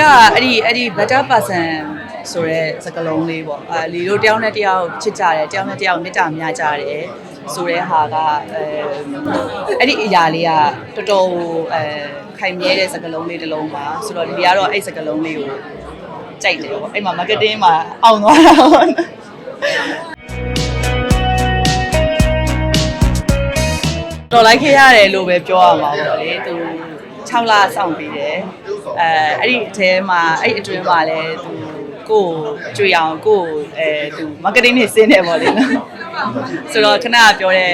ကအဲ့ဒီအဲ့ဒီ better person ဆိုတဲ့စကားလုံးလေးပေါ့အဲလီတို့တယောက်နဲ့တယောက်ချစ်ကြတယ်တယောက်နဲ့တယောက်မေတ္တာများကြတယ်ဆိုတဲ့ဟာကအဲအဲ့ဒီအရာလေးကတော်တော်အဲခိုင်မြဲတဲ့စကားလုံးလေးတစ်လုံးပါဆိုတော့လီကတော့အဲ့စကားလုံးလေးကိုကြိုက်တယ်ပေါ့အဲ့မှာ marketing မှာအောင်သွားတာပေါ့တော်လိုက်ခဲ့ရတယ်လို့ပဲပြောရမှာပေါ့လေသူ6လစောင့်ပြီးတယ် အဲအဲ့ဒီအထဲမှာအဲ့အတွင်းမှာလည်းသူကိုယ်ကြွေအောင်ကိုယ်အဲသူ marketing နေစင်းတယ်ပေါ့လေနော်ဆိုတော့ခဏပြောတဲ့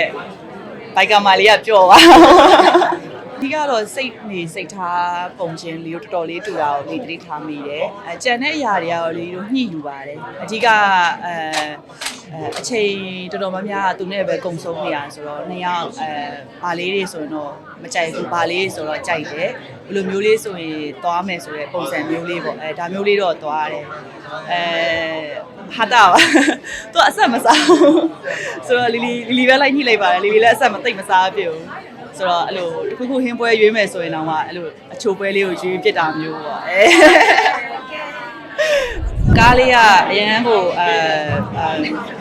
ဘိုက်ကမာလေးကပြောသွားအဓိကတော့စိတ်နေစိတ်ထားပုံချင်းလေးကိုတော်တော်လေးတူတာကိုလေးတတိထားမိတယ်။အကြံတဲ့အရာတွေကတော့လေးတို့ညှိယူပါတယ်။အဓိကအဲ အဲအချိန်တော်တော်များများကသူနဲ့ပဲကုံဆုံးနေရဆိုတော့နှစ်ယောက်အဲဘာလေးတွေဆိုရင်တော့မကြိုက်ဘူးဘာလေးဆိုတော့ကြိုက်တယ်။ဘယ်လိုမျိုးလေးဆိုရင်သွားမယ်ဆိုတဲ့ပုံစံမျိုးလေးပေါ့အဲဒါမျိုးလေးတော့သွားတယ်။အဲဟာတာပါ။ तू အဆက်မစားဘူး။ဆိုတော့လီလီလီလီပဲလိုက်ညှိလိုက်ပါတယ်လီလီလည်းအဆက်မသိပ်မစားပြဘူး။ဆိုတော့အဲ့လိုတခုခုဟင်းပွဲရွေးမယ်ဆိုရင်တော့မှအဲ့လိုအချိုပွဲလေးကိုရွေးပြစ်တာမျိုးပေါ့အဲ ကားလေးကအရန်ကိုအဲ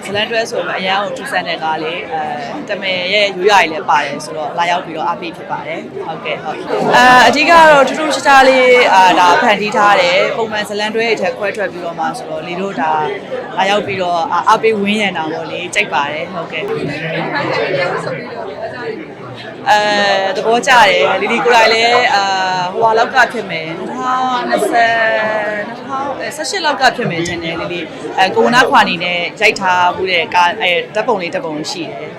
ဇလန်တွဲဆိုရင်အရန်ကိုထူဆန်းတဲ့ကားလေးအဲတမင်ရဲ့ရိုးရာကြီးလည်းပါတယ်ဆိုတော့လာရောက်ပြီးတော့အားပေးဖြစ်ပါတယ်ဟုတ်ကဲ့ဟုတ်အဲအဓိကတော့ထူးထူးခြားခြားလေးအာဒါဖန်တီးထားတယ်ပုံမှန်ဇလန်တွဲရဲ့ထက်ခွဲထွက်ပြီးတော့မှဆိုတော့လီတို့ဒါလာရောက်ပြီးတော့အားပေးဝင်းရံတာပေါ့လေကြိုက်ပါတယ်ဟုတ်ကဲ့ အဲသဘောကျတယ်လီလီကိုယ်တိုင်လည်းအာဟိုဟာလောက်ကဖြစ်မယ်2020 2018လောက်ကဖြစ်မယ်ထင်တယ်လီလီအဲကိုဝနာခွာနေနဲ့ရိုက်ထားမှုတဲ့ကာအဲဓာတ်ပုံလေးဓာတ်ပုံရှိတယ်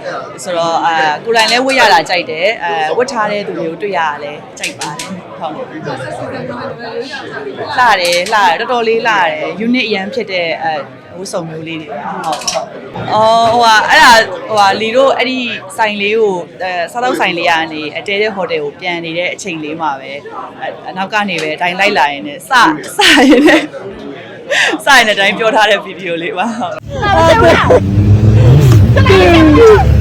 ဆိုတော့အာကိုယ်တိုင်လည်းဝတ်ရတာကြိုက်တယ်အဲဝတ်ထားတဲ့သူမျိုးတွေ့ရတာလည်းကြိုက်ပါတယ်ဟုတ်လှတယ်လှတယ်တော်တော်လေးလှတယ် unit အရန်ဖြစ်တဲ့အဲ ဝတ်စုံမျိုးလေးတွေပါဟုတ်ဟုတ်အော်ဟိုဟာအဲ့ဒါဟိုဟာလီတို့အဲ့ဒီဆိုင်လေးကိုအဲစားတော့ဆိုင်လေးကနေအတဲတဲ့ဟိုတယ်ကိုပြန်နေတဲ့အချိန်လေးမှာပဲအဲအနောက်ကနေပဲအတိုင်းလိုက်လာရင်လည်းစစရင်လည်းစရင်တဲ့အတိုင်းပြောထားတဲ့ဗီဒီယိုလေးပါဟုတ်အဲ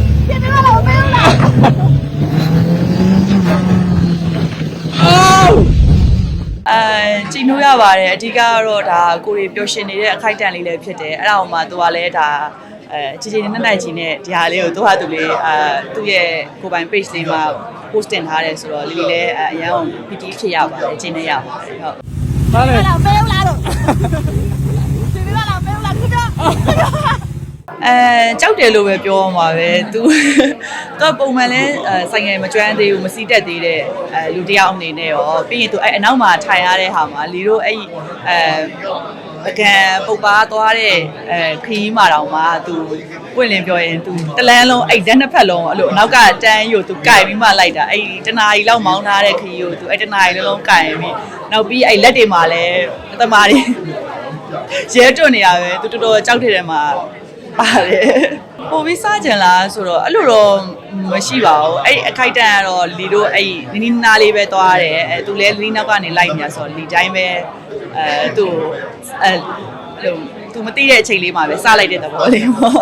ကြည်နူးရပါတယ်အဓိကကတော့ဒါကိုရီပျော်ရွှင်နေတဲ့အခိုက်အတန့်လေးလည်းဖြစ်တယ်အဲ့ဒါအောင်မှသူကလည်းဒါအဲကြည်ကြည်နဲ့နိုင်ကြီးနဲ့ဒီဟာလေးကိုသူဟာသူလေးအဲသူ့ရဲ့ကိုယ်ပိုင် page လေးမှာ post တင်ထားတယ်ဆိုတော့လီလီလည်းအရန်အောင် PT ဖြစ်ရပါတယ်ကျင်းနေရပါတယ်ဟုတ်ဘာလဲလာမဲလာတော့ဒီနေ့လာမဲလာခင်ဗျာ အဲကြောက်တယ်လို့ပဲပြောမှာပဲသူသူပုံမှန်လဲအဲဆိုင်ငယ်မကျွမ်းသေးဘူးမစီးတက်သေးတဲ့အဲလူတစ်ယောက်အနေနဲ့ရောပြီးရင်သူအဲအနောက်မှာထိုင်ရတဲ့ဟာမှာလီတို့အဲ့အဲပကံပုတ်ပါသွားတဲ့အဲခရီးမှာတောင်မှသူပွင့်လင်းပြောရင်သူတလန်းလုံးအဲ့ဓာတ်နှစ်ဖက်လုံးအဲ့လိုအနောက်ကတန်းယူသူကြိုက်ပြီးမှလိုက်တာအဲ့တနာရီလောက်မောင်းထားတဲ့ခရီးကိုသူအဲ့တနာရီလုံးလုံးကြိုက်ပြီးနောက်ပြီးအဲ့လက်တွေမှာလည်းအသမားတွေရဲတွတ်နေရပဲသူတော်တော်ကြောက်တဲ့ထဲမှာ ပါတယ်ပို့ပြီးစားကြင်လားဆိုတော့အဲ့လိုတော့မရှိပါဘူးအဲ့အခိုက်တန်ကတော့လီတို့အဲ့နီနီနာလေးပဲသွားတယ်အဲသူလည်းလီနောက်ကနေလိုက်နေတာဆိုတော့လီတိုင်းပဲအဲသူအဲလို့သူမသိတဲ့အချိန်လေးမှာပဲစားလိုက်တဲ့သဘောလေးပေါ့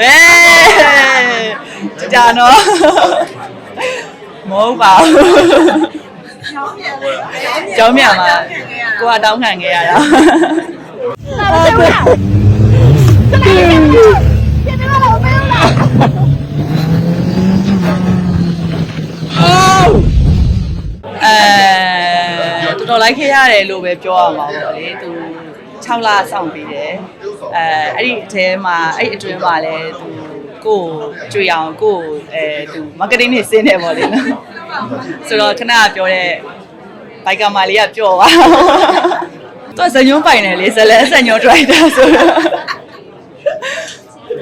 အဲကြာနော်မဟုတ်ပါဘူးကျောင်းမြန်မှာကိုကတောင်းခံခဲ့ရတာ လာမဲလာဒီနေ့လာမဲလာအဲတော်တော်လိုက်ခဲ့ရတယ်လို့ပဲပြောရမှာပေါ့လေသူ6လစောင့်ပြီးတယ်အဲအဲ့ဒီအထဲမှာအဲ့ဒီအတွင်းမှာလည်းသူကိုယ်ကြွေအောင်ကိုယ်အဲသူ marketing နေစင်းတယ်ပေါ့လေနော်ဆိုတော့ခဏပြောတဲ့ဘိုက်ကမာလေးကပြောသွား သူကဇညုံးပိုင်တယ်လေဇလဲဇညုံး driver ဆိုတော့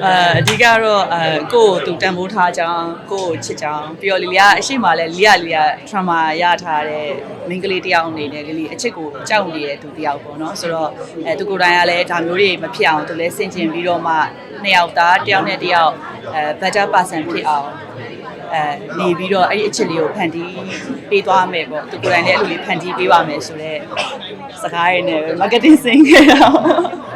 အဲအဓိကတော့အဲကိုယ့်ကိုသူတန်ဖိုးထားကြောင်းကိုယ့်ကိုချစ်ကြောင်းပြီးတော့လီလီကအရှိမလဲလီယာလီယာ trauma ရထားတဲ့မိန်းကလေးတစ်ယောက်အနေနဲ့လီလီအချစ်ကိုကြောက်နေတဲ့သူတစ်ယောက်ပေါ့နော်ဆိုတော့အဲသူကိုယ်တိုင်ကလည်းဒါမျိုးတွေမဖြစ်အောင်သူလည်းစင်ကျင်ပြီးတော့မှနှစ်ယောက်သားတစ်ယောက်နဲ့တစ်ယောက်အဲ better person ဖြစ်အောင် အဲနေပြီးတော့အဲ့ဒီအချစ်လေးကိုဖန်တီးပေးသွားမယ်ပေါ့သူကိုယ်တိုင်လည်းအဲ့လိုလေးဖန်တီးပေးပါမယ်ဆိုတော့စကားရည်နဲ့ပဲ marketing ဆင်းခဲ့တော့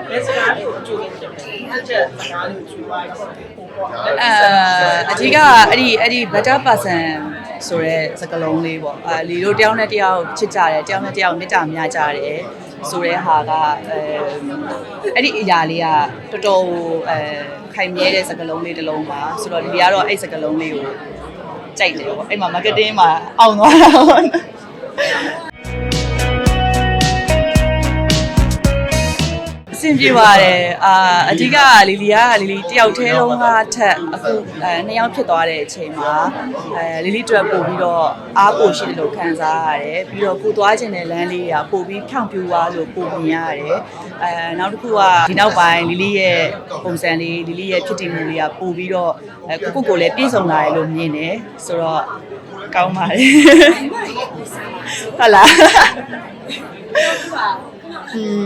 ဘယ်စကားလေးကိုကြိုးနေဖြစ်တယ်။အဲ့ချက်စကားလေးကိုကြိုးပါတော့ပို့ပေါ့။အဲအဓိကအဲ့ဒီအဲ့ဒီ better person ဆိုရဲစကလုံးလေးပေါ့အဲလီတို့တယောက်နဲ့တယောက်ချစ်ကြတယ်တယောက်နဲ့တယောက်မေတ္တာများကြတယ်ဆိုရဲဟာကအဲအဲ့ဒီအရာလေးကတော်တော်အဲခိုင်မြဲတဲ့စကလုံးလေးတစ်လုံးပါဆိုတော့ဒီကတော့အဲ့စကလုံးလေးကို ကြိုက်တယ်ပေါ့အဲ့မှာ marketing မှာအောင်သွားတာပေါ့ ဆင်ပြေပါတယ်အာအဓိကလီလီကလီလီတယောက်တည်းလုံးကထက်အခုအဲနှစ်ယောက်ဖြစ်သွားတဲ့အချိန်မှာအဲလီလီတွေ့ပို့ပြီးတော့အားပိုရှိတယ်လို့ခံစားရတယ်ပြီးတော့ကိုသွားခြင်းတဲ့လမ်းလေးကပို့ပြီးဖြောင့်ပြူသွားလို့ပို့မြင်ရတယ်အဲနောက်တစ်ခုကဒီနောက်ပိုင်းလီလီရဲ့ပုံစံလေးလီလီရဲ့ဖြစ်တည်မှုလေးကပို့ပြီးတော့အဲကိုကိုကိုလည်းပြည့်စုံလာတယ်လို့မြင်တယ်ဆိုတော့ကောင်းပါတယ်ဟုတ်လားอืม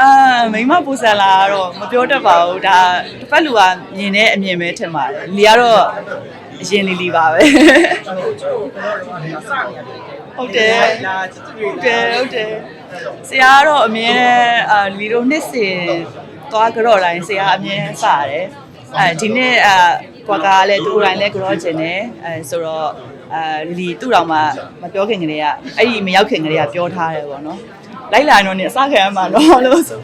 အာမိမပူဆန်လာတော့မပြောတတ်ပါဘူးဒါတစ်ဖက်လူကမြင်တဲ့အမြင်ပဲထင်ပါတယ်လီကတော့အရင်လီလီပါပဲဟုတ်တယ်လာချစ်ချစ်ဟုတ်တယ်ဟုတ်တယ်ဆရာကတော့အမြင်အာလီတို့နှစ်စဉ်သွားကြတော့တိုင်းဆရာအမြင်စတယ်အဲဒီနေ့အာကွာကလည်းသူ့တိုင်းလည်းကြောကျင်တယ်အဲဆိုတော့အာလီသူ့တော်မှမပြောခင်ကလေးကအဲ့ဒီမရောက်ခင်ကလေးကပြောထားတယ်ပေါ့နော် လိုက်လာတော့နေအစခံရမှာတော့လို့ဆို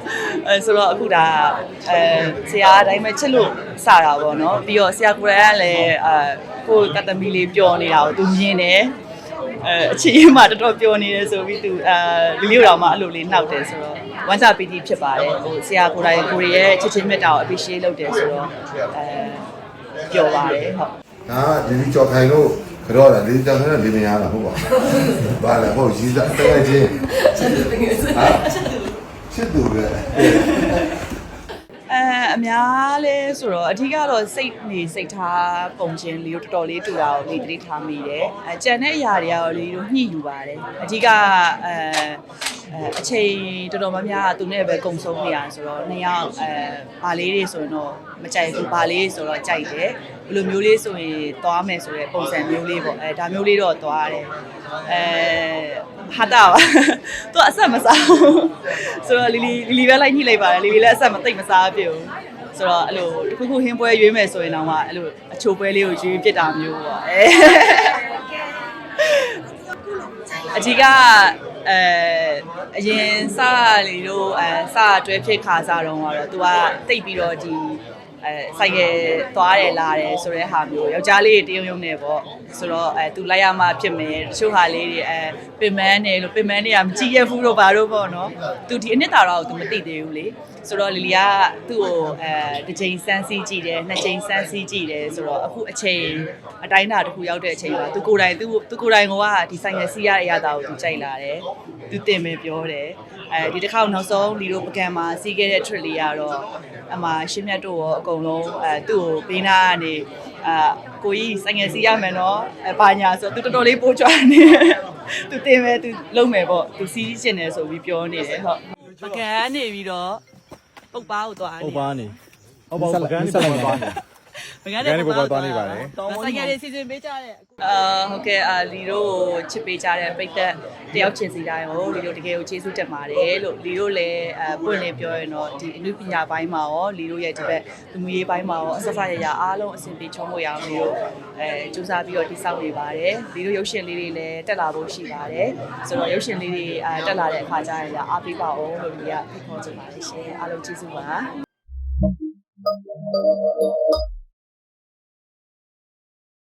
အဲဆိုတော့အခုဒါအဲဆရာအတိုင်းပဲချစ်လို့စတာပေါ့နော်ပြီးတော့ဆရာကိုယ်တိုင်ကလည်းအဲကိုယ်ကတမီလေးပျော်နေတာကိုသူမြင်တယ်အဲအချီးမှတော်တော်ပျော်နေတယ်ဆိုပြီးသူအဲလီလီတော်မှအဲ့လိုလေးနှောက်တယ်ဆိုတော့ဝမ်းစာပီတိဖြစ်ပါတယ်ဟိုဆရာကိုယ်တိုင်ကိုရီးရဲ့ချစ်ချင်းမြတ်တာကို appreciate လုပ်တယ်ဆိုတော့အဲပျော်ပါတယ်ဟုတ်ဒါကဒီကြော်ခိုင်လို့ကြောတာဒီကြော်ခိုင်ကလေးမရတာဟုတ်ပါဘူးဘာလဲဟုတ်ရေးစားတကယ်ချင်း ဟာချစ်သူပဲအဲအများလဲဆိုတော့အထူးကတော့စိတ်နေစိတ်ထားပုံချင်းလေးကိုတော်တော်လေးတူတာကိုလေးတတိထားမိတယ်အဲကြံတဲ့အရာတွေကတော့လေးတို့ညှိယူပါတယ်အထူးကအဲအဲအချိန်တော်တော်များများကသူနဲ့ပဲကုံဆုံးနေရဆိုတော့နှစ်ယောက်အဲဘာလေးတွေဆိုရင်တော့မကြိုက်ဘူးဘာလေးဆိုတော့ကြိုက်တယ်ဘယ်လိုမျိုးလေးဆိုရင်သွားမယ်ဆိုတဲ့ပုံစံမျိုးလေးပေါ့အဲဒါမျိုးလေးတော့သွားတယ်အဲ ဟာတာပါသူအဆက်မစားဘူးဆိုတော့လီလီလီလီပဲလိုက်ညှိလိုက်ပါတယ်လီလီလည်းအဆက်မသိပ်မစားပြဘူးဆိုတော့အဲ့လိုတစ်ခုခုဟင်းပွဲရွေးမယ်ဆိုရင်တော့မှအဲ့လိုအချိုပွဲလေးကိုရွေးပြစ်တာမျိုးပေါ့အဲအကြီးကအဲအရင်စလီတို့အဲစတွဲဖြစ်ခါစားတော့ကတော့ तू ကတိတ်ပြီးတော့ဒီ အဲဆိုင်ကယ်သွားတယ်လာတယ်ဆိုတဲ့ဟာမျိုးယောက်ျားလေးတွေတရုံရုံနဲ့ပေါ့ဆိုတော့အဲသူလိုက်ရမှဖြစ်မယ်တချို့ဟာလေးတွေအဲပင်မန်းနေလို့ပင်မန်းနေရမကြည့်ရဘူးတော့ဘာလို့ပေါ့နော်သူဒီအနှစ်သာရကိုသူမသိသေးဘူးလေဆိုတော့လီလီကသူ့ကိုအဲတစ်ချိန်စမ်းစီးကြည့်တယ်နှစ်ချိန်စမ်းစီးကြည့်တယ်ဆိုတော့အခုအချိန်အတိုင်းအတာတစ်ခုရောက်တဲ့အချိန်မှာသူကိုယ်တိုင်သူသူကိုယ်တိုင်ကဒီဆိုင်ကစီးရတဲ့အရာတာကိုသူကြိုက်လာတယ် तू တင်မယ်ပြောတယ်အဲဒီတစ်ခါနောက်ဆုံးလီတို့ပကံမှာစီးခဲ့တဲ့ trip လေးကတော့အမရှင်းမြတ်တို့ရောအကုန်လုံးအဲသူ့ကိုဘေးနာကနေအာကိုကြီးဆိုင်ငယ်စီးရမယ်နော်အဲဘာညာဆိုသူတော်တော်လေးပိုးကြွနေသူတင်မယ်သူလုံးမယ်ပေါ့သူစီးကျင်တယ်ဆိုပြီးပြောနေတယ်ဟုတ်ပကံကနေပြီးတော့ပုတ်ပါကိုသွားဟုတ်ပါနေဟုတ်ပါဘူးပကန်းနေပေါ်ပါနေ ပကံပကန်းနေပေါ်ပါသွားနေပါတယ်ဆိုင်ငယ်လေးစီစဉ်ပေးကြတဲ့အာဟုတ်ကဲ့အာလီတို့ချစ်ပေးကြတဲ့ပိတ်သက်တယောက်ချင်းစီတိုင်းကိုလီတို့တကယ်ကိုကျေးဇူးတင်ပါတယ်လို့လီတို့လည်းအပွင့်လင်းပြောရင်တော့ဒီအနုပညာပိုင်းမှာရောလီတို့ရဲ့ဒီဘက်လူမျိုးရေးပိုင်းမှာရောအဆက်ဆက်ရရအားလုံးအဆင်ပြေချုံးဖို့ရအောင်လီတို့အဲစူးစမ်းပြီးတော့တိစောက်နေပါတယ်လီတို့ရုပ်ရှင်လေးတွေလည်းတက်လာဖို့ရှိပါတယ်ဆိုတော့ရုပ်ရှင်လေးတွေအဲတက်လာတဲ့အခါကျရင်လည်းအားပေးပါအောင်လို့လီကဖိတ်ခေါ်ချင်ပါတယ်ရှင်အားလုံးကျေးဇူးပါ